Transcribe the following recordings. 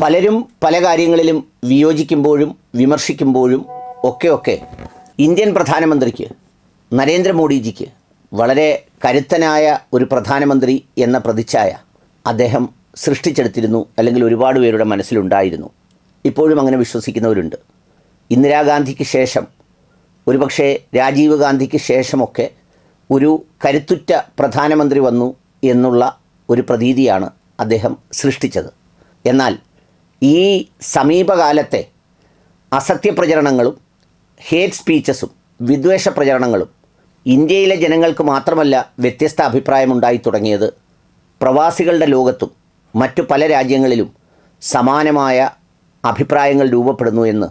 പലരും പല കാര്യങ്ങളിലും വിയോജിക്കുമ്പോഴും വിമർശിക്കുമ്പോഴും ഒക്കെ ഒക്കെ ഇന്ത്യൻ പ്രധാനമന്ത്രിക്ക് നരേന്ദ്രമോദിജിക്ക് വളരെ കരുത്തനായ ഒരു പ്രധാനമന്ത്രി എന്ന പ്രതിച്ഛായ അദ്ദേഹം സൃഷ്ടിച്ചെടുത്തിരുന്നു അല്ലെങ്കിൽ ഒരുപാട് പേരുടെ മനസ്സിലുണ്ടായിരുന്നു. ഇപ്പോഴും അങ്ങനെ വിശ്വസിക്കുന്നവരുണ്ട്. ഇന്ദിരാഗാന്ധിക്ക് ശേഷം ഒരുപക്ഷെ രാജീവ് ഗാന്ധിക്ക് ശേഷമൊക്കെ ഒരു കരുത്തുറ്റ പ്രധാനമന്ത്രി വന്നു എന്നുള്ള ഒരു പ്രതീതിയാണ് അദ്ദേഹം സൃഷ്ടിച്ചത്. എന്നാൽ ഈ സമീപകാലത്തെ അസത്യപ്രചരണങ്ങളും ഹേറ്റ് സ്പീച്ചസും വിദ്വേഷ പ്രചരണങ്ങളും ഇന്ത്യയിലെ ജനങ്ങൾക്ക് മാത്രമല്ല വ്യത്യസ്ത അഭിപ്രായമുണ്ടായി തുടങ്ങിയത് പ്രവാസികളുടെ ലോകത്തും മറ്റു പല രാജ്യങ്ങളിലും സമാനമായ അഭിപ്രായങ്ങൾ രൂപപ്പെടുന്നു എന്ന്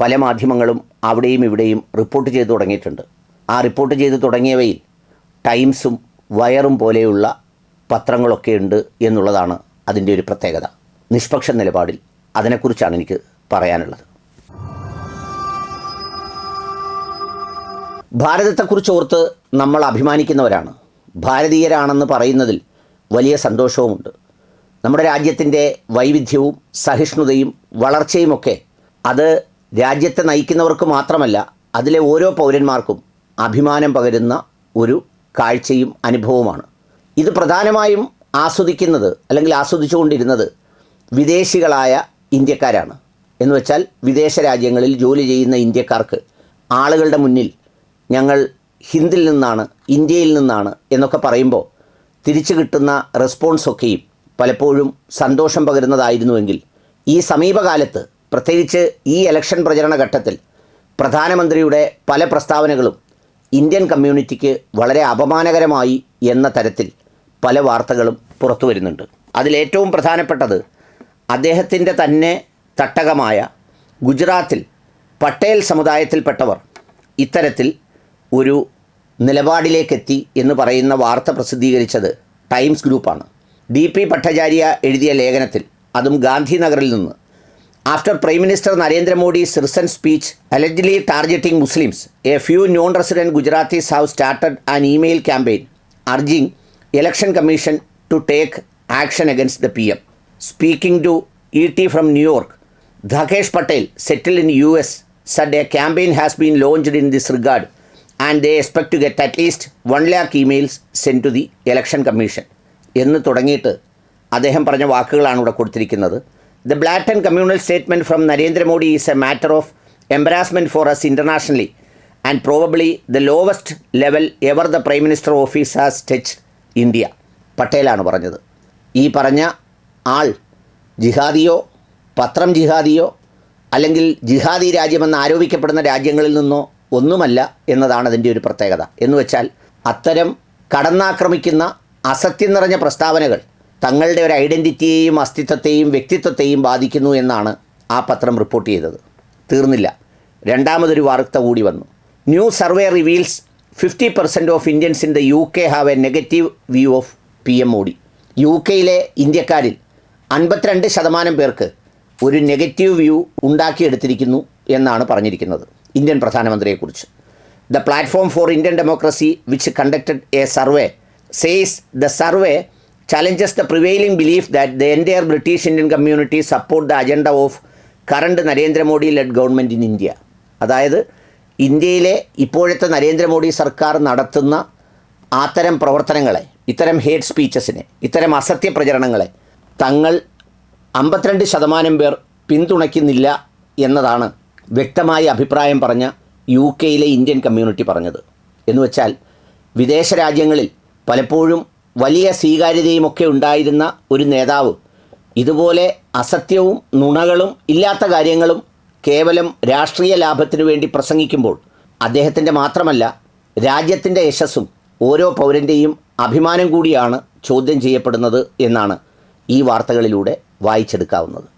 പല മാധ്യമങ്ങളും അവിടെയും ഇവിടെയും റിപ്പോർട്ട് ചെയ്തു തുടങ്ങിയിട്ടുണ്ട്. ആ റിപ്പോർട്ട് ചെയ്തു തുടങ്ങിയവയിൽ ടൈംസും വയറും പോലെയുള്ള പത്രങ്ങളൊക്കെ ഉണ്ട് എന്നുള്ളതാണ് അതിന്റെ ഒരു പ്രത്യേകത. നിഷ്പക്ഷ നിലപാടിൽ അതിനെക്കുറിച്ചാണ് എനിക്ക് പറയാനുള്ളത്. ഭാരതത്തെക്കുറിച്ച് ഓർത്ത് നമ്മൾ അഭിമാനിക്കുന്നവരാണ്. ഭാരതീയരാണെന്ന് പറയുന്നതിൽ വലിയ സന്തോഷവുമുണ്ട്. നമ്മുടെ രാജ്യത്തിന്റെ വൈവിധ്യവും സഹിഷ്ണുതയും വളർച്ചയുമൊക്കെ അത് രാജ്യത്തെ നയിക്കുന്നവർക്ക് മാത്രമല്ല അതിലെ ഓരോ പൗരന്മാർക്കും അഭിമാനം പകരുന്ന ഒരു കാഴ്ചയും അനുഭവവുമാണ്. ഇത് പ്രധാനമായും ആസ്വദിക്കുന്നത് അല്ലെങ്കിൽ ആസ്വദിച്ചുകൊണ്ടിരുന്നത് വിദേശികളായ ഇന്ത്യക്കാരാണ്. എന്ന് വെച്ചാൽ വിദേശ രാജ്യങ്ങളിൽ ജോലി ചെയ്യുന്ന ഇന്ത്യക്കാർക്ക് ആളുകളുടെ മുന്നിൽ ഞങ്ങൾ ഹിന്ദിൽ നിന്നാണ് ഇന്ത്യയിൽ നിന്നാണ് എന്നൊക്കെ പറയുമ്പോൾ തിരിച്ചു കിട്ടുന്ന റെസ്പോൺസൊക്കെയും പലപ്പോഴും സന്തോഷം പകരുന്നതായിരുന്നുവെങ്കിൽ ഈ സമീപകാലത്ത് പ്രത്യേകിച്ച് ഈ ഇലക്ഷൻ പ്രചരണ ഘട്ടത്തിൽ പ്രധാനമന്ത്രിയുടെ പല പ്രസ്താവനകളും ഇന്ത്യൻ കമ്മ്യൂണിറ്റിക്ക് വളരെ അപമാനകരമായി എന്ന തരത്തിൽ പല വാർത്തകളും പുറത്തു വരുന്നുണ്ട് അതിലേറ്റവും പ്രധാനപ്പെട്ടത് അദ്ദേഹത്തിന്റെ തന്നെ തട്ടകമായ ഗുജറാത്തിൽ പട്ടേൽ സമുദായത്തിൽപ്പെട്ടവർ ഇത്തരത്തിൽ ഒരു നിലപാടിലേക്കെത്തി എന്ന് പറയുന്ന വാർത്ത പ്രസിദ്ധീകരിച്ചത് ടൈംസ് ഗ്രൂപ്പാണ്. ഡി പി ഭട്ടാചാര്യ എഴുതിയ ലേഖനത്തിൽ അതും ഗാന്ധിനഗറിൽ നിന്ന്. After prime minister Narendra Modi സിർസൻ speech അലജ്ലി targeting Muslims A few non resident Gujaratis have started an email campaign അർജിങ് election commission to take action against the P M. Speaking to E T from New York ധകേഷ് Patel settle in U S said a campaign has been launched in this regard and they expect to get at least 1 lakh emails sent to the election commission. എന്ന് തുടങ്ങിയിട്ട് അദ്ദേഹം പറഞ്ഞ വാക്കുകളാണ് ഇവിടെ കൊടുത്തിരിക്കുന്നത്. The Blatt communal statement from Narendra Modi is A matter of എംബറാസ്മെന്റ് for us internationally and probably the lowest level ever the prime minister office has touch India പട്ടേലാണ് പറഞ്ഞത്. ഈ പറഞ്ഞ ആൾ ജിഹാദിയോ പത്രം ജിഹാദിയോ അല്ലെങ്കിൽ ജിഹാദി രാജ്യമെന്ന് ആരോപിക്കപ്പെടുന്ന രാജ്യങ്ങളിൽ നിന്നോ ഒന്നുമല്ല എന്നതാണ് അതിന്റെ ഒരു പ്രത്യേകത. എന്ന് വെച്ചാൽ അത്തരം കടന്നാക്രമിക്കുന്ന അസത്യം നിറഞ്ഞ പ്രസ്താവനകൾ തങ്ങളുടെ ഒരു ഐഡന്റിറ്റിയെയും അസ്തിത്വത്തെയും വ്യക്തിത്വത്തെയും ബാധിക്കുന്നു എന്നാണ് ആ പത്രം റിപ്പോർട്ട് ചെയ്തത്. തീർന്നില്ല. രണ്ടാമതൊരു വാർത്ത കൂടി വന്നു. New survey reveals fifty percent of Indians in the U K have a negative view of P M Modi. U കെയിലെ ഇന്ത്യക്കാരിൽ അൻപത്തിരണ്ട് ശതമാനം പേർക്ക് ഒരു നെഗറ്റീവ് വ്യൂ ഉണ്ടാക്കിയെടുത്തിരിക്കുന്നു എന്നാണ് പറഞ്ഞിരിക്കുന്നത് Indian പ്രധാനമന്ത്രിയെക്കുറിച്ച്. The platform for Indian democracy which conducted A survey says the survey challenges the prevailing belief that the entire British Indian community support the agenda of current Narendra Modi lead government in India. അതായത് ഇന്ത്യയിലെ ഇപ്പോഴത്തെ നരേന്ദ്രമോദി സർക്കാർ നടത്തുന്ന അത്തരം പ്രവർത്തനങ്ങളെ ഇത്തരം hate സ്പീച്ചസിനെ ഇത്തരം അസത്യ പ്രചരണങ്ങളെ തങ്ങൾ അമ്പത്തിരണ്ട് ശതമാനം പേർ പിന്തുണയ്ക്കുന്നില്ല എന്നതാണ് വ്യക്തമായ അഭിപ്രായം പറഞ്ഞ യു കെയിലെ ഇന്ത്യൻ കമ്മ്യൂണിറ്റി പറഞ്ഞത്. എന്ന് വെച്ചാൽ വിദേശ രാജ്യങ്ങളിൽ പലപ്പോഴും വലിയ സ്വീകാര്യതയുമൊക്കെ ഉണ്ടായിരുന്ന ഒരു നേതാവ് ഇതുപോലെ അസത്യവും നുണകളും ഇല്ലാത്ത കാര്യങ്ങളും കേവലം രാഷ്ട്രീയ ലാഭത്തിനു വേണ്ടി പ്രസംഗിക്കുമ്പോൾ അദ്ദേഹത്തിന്റെ മാത്രമല്ല രാജ്യത്തിന്റെ യശസ്സും ഓരോ പൗരന്റെയും അഭിമാനം കൂടിയാണ് ചോദ്യം ചെയ്യപ്പെടുന്നത് എന്നാണ് ഈ വാർത്തകളിലൂടെ വായിച്ചെടുക്കാവുന്നത്.